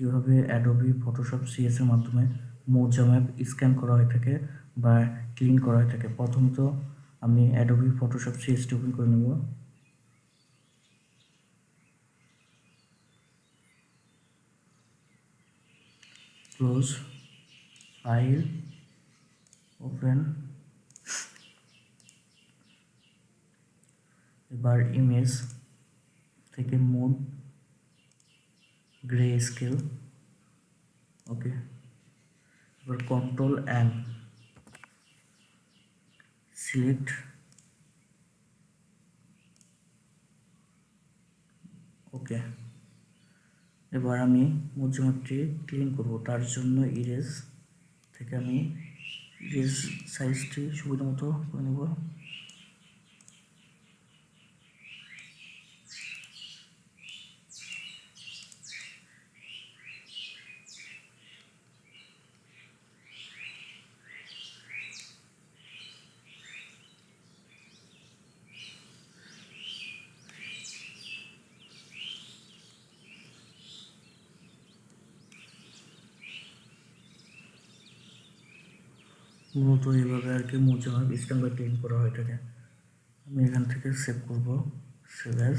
কীভাবে Adobe Photoshop CS এর মাধ্যমে মৌজা ম্যাপ স্ক্যান করা হয়ে থাকে বা ক্লিন করা হয়ে থাকে? প্রথমত আমি অ্যাডোবি ফটোশপ সিএসটি ওপেন করে নেব। ক্লোজ ফাইল ওপেন এবার ইমেজ থেকে মোড গ্রে স্কেল ওকে এবার কন্ট্রোল এন সিলেক্ট ওকে এবার আমি মধ্যমাত্রি ক্লিন করব, তার জন্য ইরেজ থেকে আমি ইরেজ সাইজটি সুবিধা মতো করে নেব। মূলত এইভাবে আর কি মোজা স্ক্যান বা ক্লিন করা হয় এটাকে। আমি এখান থেকে সেভ করব সেভ অ্যাজ